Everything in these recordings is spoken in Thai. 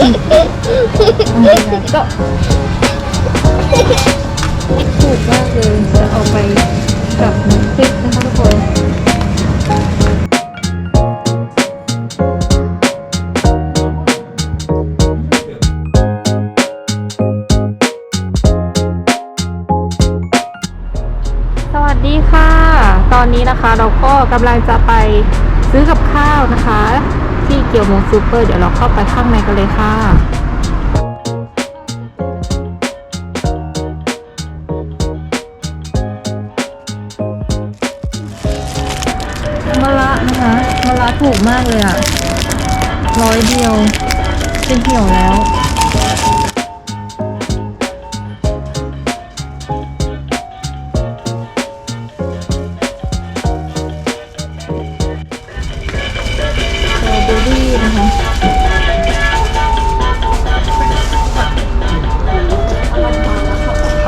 ก็ถูกมากเลยจะเอาไปกับน้ำพริกนะคะทุกคนสวัสดีค่ะ ตอนนี้นะคะเราก็กำลังจะไปซื้อกับข้าวนะคะ ที่เกียวโมงซูเปอร์เดี๋ยวเราเข้าไปข้างในกันเลยค่ะมะละนะคะมะละถูกมากเลยอะร้อยเดียวเป็นเหี่ยวแล้ว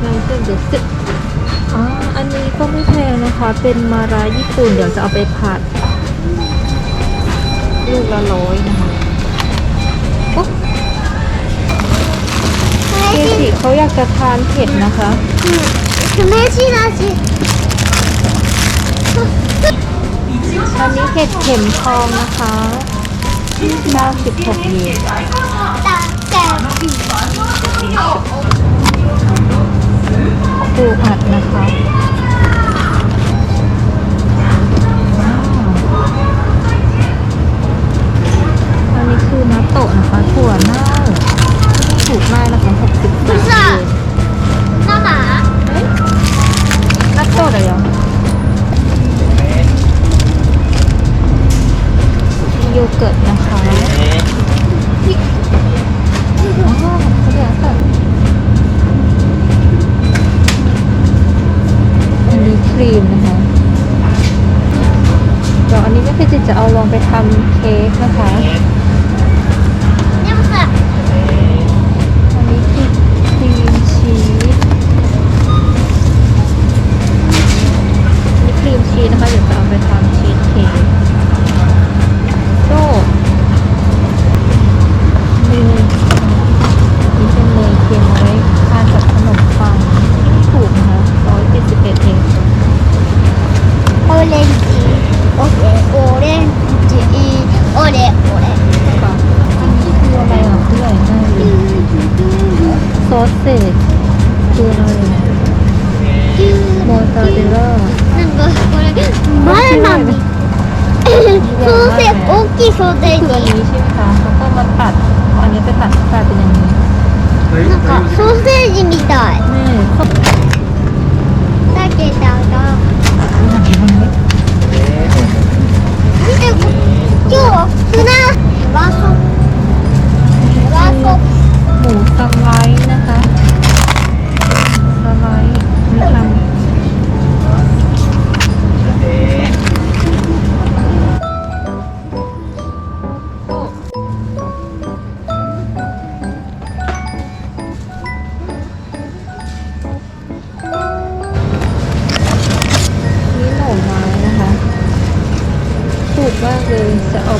ไนเซนเบสิกอ๋อ อันนี้ก็ไม่แพงนะคะ เป็นมาราญี่ปุ่น เดี๋ยวจะเอาไปผัด ลูกละร้อยนะคะเกจิเขาอยากจะทานเผ็ดนะคะแม่ชีนาชีอันนี้เห็ดเข็มทองนะคะ96เยนแต่แต่ ปูอัดนะคะอันนี้คือนัตโตนะคะขวเน่าถูกมากนะคะหกสิบาทน้าหมานัตโตะเดี๋ยวโยเกิร์ตนะคะ รีมนะคะเดี๋ยวอันนี้แม่พี่จิตจะเอาลองไปทำเค้กนะคะ 構暑です黄色い。モーターでなんかこれ前なの大きい。になんかソーセージみたい。だけ。今日は。ワーソ。ワーソ。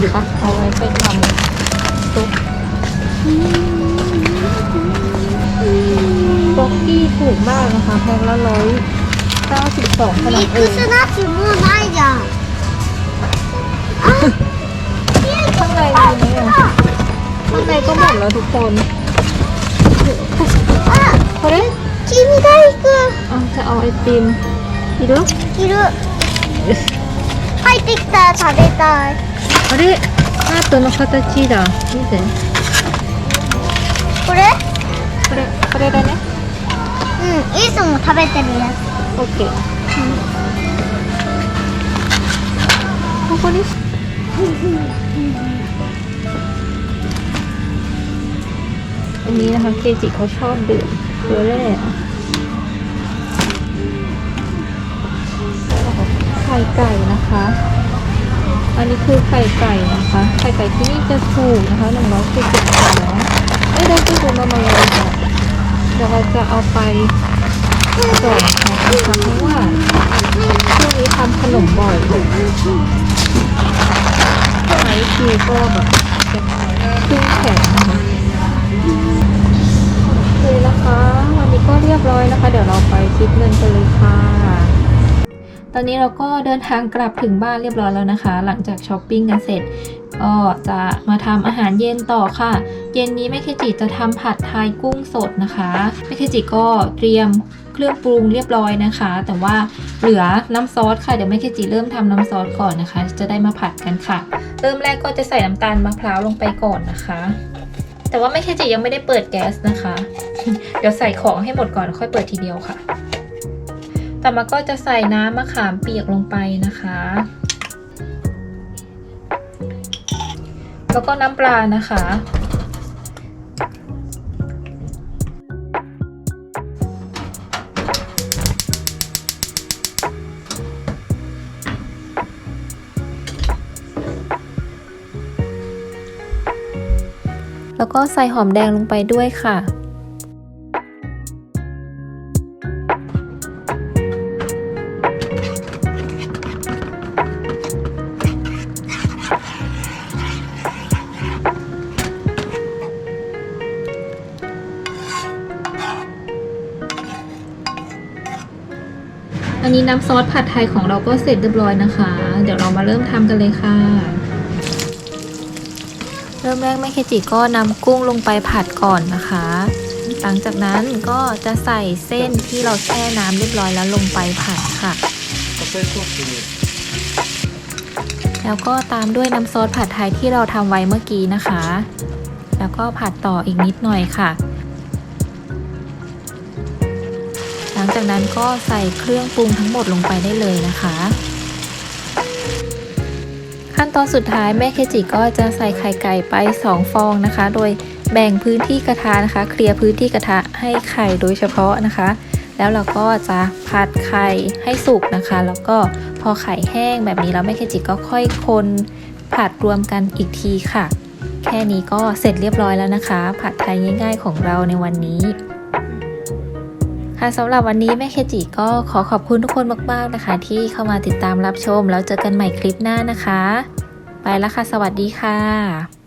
คมบุนะคะเอาไว้ไปทำซุปบ็อกกี้ถูกมากนะคะแพงละร้อย 92ขน ミ ม ッ เอ ク ง スナッツもうないじゃんあ ข้างในมีไหมอ่ะข้างในก็หมดแล้วทุกคน あ เขาได้ 黄身大福 อ่ะจะเอาไอติมอีดู いる入ってきた食べたい あれハートの形だ見てこれこれこれだねうんいつも食べてるやつ โอเคここですอันนี้นะคะเคจิเขาชอบดื่มเกลือแร่ไข่ไก่นะคะ อันนี้คือไข่ไก่นะคะ ไข่ไก่ที่นี่จะถูกนะคะหนึ่งร้อยสี่สิบสองเอ้ยได้ที่ดูมามาเลยค่ะเดี๋ยวเราจะเอาไปก่อนนะคะเพราะว่าช่วงนี้ทำขนมบ่อยไอ้ทีก็แบบขึ้นแข็งนะคะโอเคนะคะ วันนี้ก็เรียบร้อยนะคะ เดี๋ยวเราไปคิดเงินกันเลยค่ะ ตอนนี้เราก็เดินทางกลับถึงบ้านเรียบร้อยแล้วนะคะ หลังจากช้อปปิ้งกันเสร็จก็จะมาทำอาหารเย็นต่อค่ะ เย็นนี้แม่เคจิจะทำผัดไทยกุ้งสดนะคะแม่เคจิก็เตรียมเครื่องปรุงเรียบร้อยนะคะ แต่ว่าเหลือน้ำซอสค่ะเดี๋ยวแม่เคจิเริ่มทำน้ำซอสก่อนนะคะ จะได้มาผัดกันค่ะ เริ่มแรกก็จะใส่น้ำตาลมะพร้าวลงไปก่อนนะคะ แต่ว่าแม่เคจิยังไม่ได้เปิดแก๊สนะคะ เดี๋ยวใส่ของให้หมดก่อนค่อยเปิดทีเดียวค่ะ ต่อมาก็จะใส่น้ำมะขามเปียกลงไปนะคะ แล้วก็น้ำปลานะคะ แล้วก็ใส่หอมแดงลงไปด้วยค่ะันนี้น้ำซอสผัดไทยของเราก็เสร็จเรียบร้อยนะคะ เดี๋ยวเรามาเริ่มทำกันเลยค่ะ เริ่มแรกแม่เคจิก็นำกุ้งลงไปผัดก่อนนะคะ หลังจากนั้นก็จะใส่เส้นที่เราแช่น้ำเรียบร้อยแล้วลงไปผัดค่ะแล้วก็ตามด้วยน้ำซอสผัดไทยที่เราทำไว้เมื่อกี้นะคะ แล้วก็ผัดต่ออีกนิดหน่อยค่ะ ลังจากนั้นก็ใส่เครื่องปรุงทั้งหมดลงไปได้เลยนะคะ ขั้นตอนสุดท้ายแม่เคจิก็จะใส่ไข่ไก่ไป 2 ฟองนะคะ โดยแบ่งพื้นที่กระทะนะคะ เคลียร์พื้นที่กระทะให้ไข่โดยเฉพาะนะคะ แล้วเราก็จะผัดไข่ให้สุกนะคะ แล้วก็พอไข่แห้งแบบนี้แล้วแม่เคจิก็ค่อยคนผัดรวมกันอีกทีค่ะ แค่นี้ก็เสร็จเรียบร้อยแล้วนะคะ ผัดไทยง่าย ๆ ของเราในวันนี้ ค่ะสำหรับวันนี้แม่เคจิก็ขอขอบคุณทุกคนมากๆนะคะ ที่เข้ามาติดตามรับชม แล้วเจอกันใหม่คลิปหน้านะคะ ไปแล้วค่ะ สวัสดีค่ะ